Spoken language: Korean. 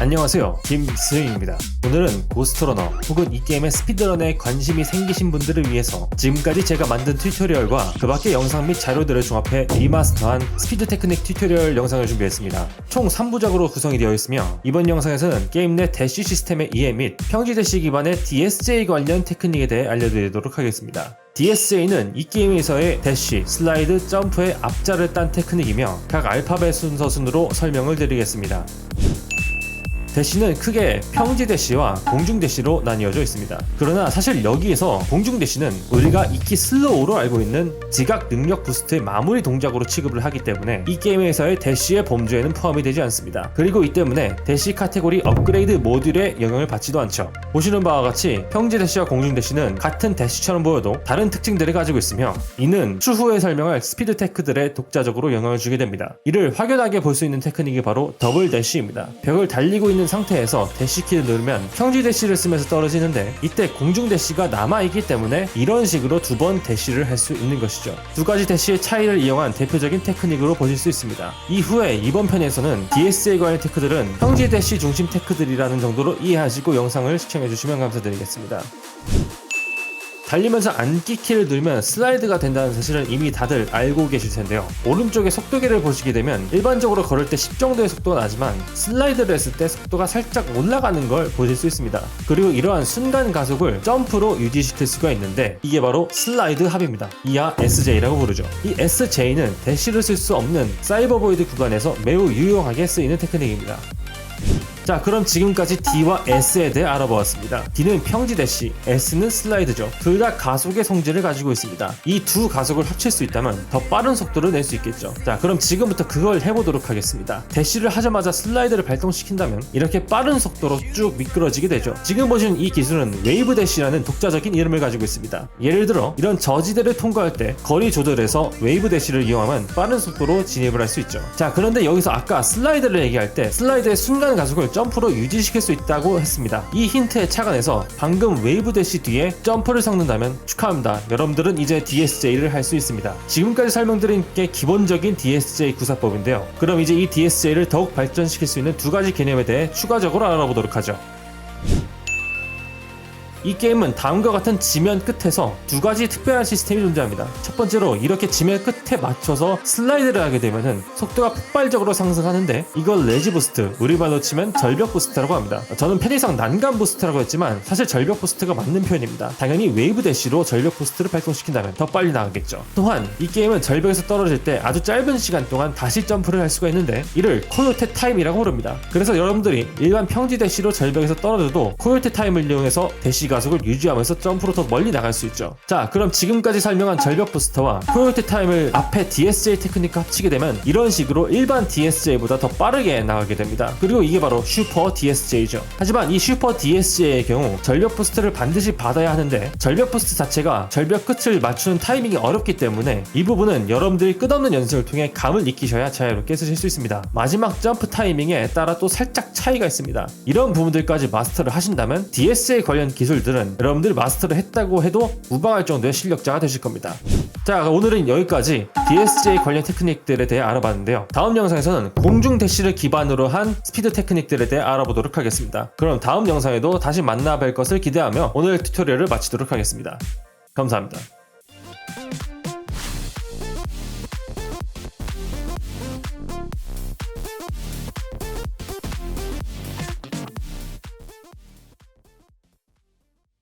안녕하세요. 김스윙입니다. 오늘은 고스트러너 혹은 이 게임의 스피드런에 관심이 생기신 분들을 위해서 지금까지 제가 만든 튜토리얼과 그 밖의 영상 및 자료들을 종합해 리마스터한 스피드 테크닉 튜토리얼 영상을 준비했습니다. 총 3부작으로 구성이 되어 있으며 이번 영상에서는 게임 내 대쉬 시스템의 이해 및 평지 대쉬 기반의 DSJ 관련 테크닉에 대해 알려드리도록 하겠습니다. DSJ는 이 게임에서의 대쉬, 슬라이드, 점프의 앞자를 딴 테크닉이며 각 알파벳 순서 순으로 설명을 드리겠습니다. 대시는 크게 평지 대시와 공중 대시로 나뉘어져 있습니다. 그러나 사실 여기에서 공중 대시는 우리가 익히 슬로우로 알고 있는 지각 능력 부스트의 마무리 동작으로 취급을 하기 때문에 이 게임에서의 대시의 범주에는 포함이 되지 않습니다. 그리고 이 때문에 대시 카테고리 업그레이드 모듈에 영향을 받지도 않죠. 보시는 바와 같이 평지 대시와 공중 대시는 같은 대시처럼 보여도 다른 특징들을 가지고 있으며 이는 추후에 설명할 스피드 테크들에 독자적으로 영향을 주게 됩니다. 이를 확연하게 볼 수 있는 테크닉이 바로 더블 대시입니다. 벽을 달리고 있는 상태에서 대시키를 누르면 평지 대시를 쓰면서 떨어지는데 이때 공중 대시가 남아있기 때문에 이런 식으로 두 번 대시를 할 수 있는 것이죠. 두 가지 대시의 차이를 이용한 대표적인 테크닉으로 보실 수 있습니다. 이후에 이번 편에서는 DSA 관련 테크들은 평지 대시 중심 테크들이라는 정도로 이해하시고 영상을 시청해주시면 감사드리겠습니다. 달리면서 앉기 키를 누르면 슬라이드가 된다는 사실은 이미 다들 알고 계실 텐데요. 오른쪽에 속도계를 보시게 되면 일반적으로 걸을 때 10 정도의 속도가 나지만 슬라이드를 했을 때 속도가 살짝 올라가는 걸 보실 수 있습니다. 그리고 이러한 순간 가속을 점프로 유지시킬 수가 있는데 이게 바로 슬라이드 합입니다. 이하 SJ라고 부르죠. 이 SJ는 대시를 쓸 수 없는 사이버보이드 구간에서 매우 유용하게 쓰이는 테크닉입니다. 자 그럼 지금까지 D와 S에 대해 알아보았습니다. D는 평지 대시, S는 슬라이드죠. 둘 다 가속의 성질을 가지고 있습니다. 이 두 가속을 합칠 수 있다면 더 빠른 속도를 낼 수 있겠죠. 자 그럼 지금부터 그걸 해보도록 하겠습니다. 대시를 하자마자 슬라이드를 발동시킨다면 이렇게 빠른 속도로 쭉 미끄러지게 되죠. 지금 보시는 이 기술은 웨이브 대시라는 독자적인 이름을 가지고 있습니다. 예를 들어 이런 저지대를 통과할 때 거리 조절해서 웨이브 대시를 이용하면 빠른 속도로 진입을 할 수 있죠. 자 그런데 여기서 아까 슬라이드를 얘기할 때 슬라이드의 순간 가속을 점프로 유지시킬 수 있다고 했습니다. 이 힌트에 착안해서 방금 웨이브 대시 뒤에 점프를 섞는다면 축하합니다. 여러분들은 이제 DSJ를 할 수 있습니다. 지금까지 설명드린 게 기본적인 DSJ 구사법인데요. 그럼 이제 이 DSJ를 더욱 발전시킬 수 있는 두 가지 개념에 대해 추가적으로 알아보도록 하죠. 이 게임은 다음과 같은 지면 끝에서 두 가지 특별한 시스템이 존재합니다. 첫 번째로 이렇게 지면 끝에 맞춰서 슬라이드를 하게 되면은 속도가 폭발적으로 상승하는데 이걸 레지 부스트, 우리말로 치면 절벽 부스트라고 합니다. 저는 편의상 난간 부스트라고 했지만 사실 절벽 부스트가 맞는 표현입니다. 당연히 웨이브 대시로 절벽 부스트를 발동시킨다면 더 빨리 나가겠죠. 또한 이 게임은 절벽에서 떨어질 때 아주 짧은 시간 동안 다시 점프를 할 수가 있는데 이를 코요테 타임이라고 부릅니다. 그래서 여러분들이 일반 평지 대시로 절벽에서 떨어져도 코요테 타임을 이용해서 대시 가 속을 유지하면서 점프로 더 멀리 나갈 수 있죠. 자, 그럼 지금까지 설명한 절벽 부스터와 코요테 타임을 앞에 DSJ 테크닉과 합치게 되면 이런 식으로 일반 DSJ보다 더 빠르게 나가게 됩니다. 그리고 이게 바로 슈퍼 DSJ죠. 하지만 이 슈퍼 DSJ의 경우 절벽 부스트를 반드시 받아야 하는데 절벽 부스트 자체가 절벽 끝을 맞추는 타이밍이 어렵기 때문에 이 부분은 여러분들이 끝없는 연습을 통해 감을 익히셔야 자유롭게 쓰실 수 있습니다. 마지막 점프 타이밍에 따라 또 살짝 차이가 있습니다. 이런 부분들까지 마스터를 하신다면 DSJ 관련 기술들은 여러분들이 마스터를 했다고 해도 무방할 정도의 실력자가 되실 겁니다. 자, 오늘은 여기까지 DSJ 관련 테크닉들에 대해 알아봤는데요. 다음 영상에서는 공중 대시를 기반으로 한 스피드 테크닉들에 대해 알아보도록 하겠습니다. 그럼 다음 영상에도 다시 만나 뵐 것을 기대하며 오늘 튜토리얼을 마치도록 하겠습니다. 감사합니다.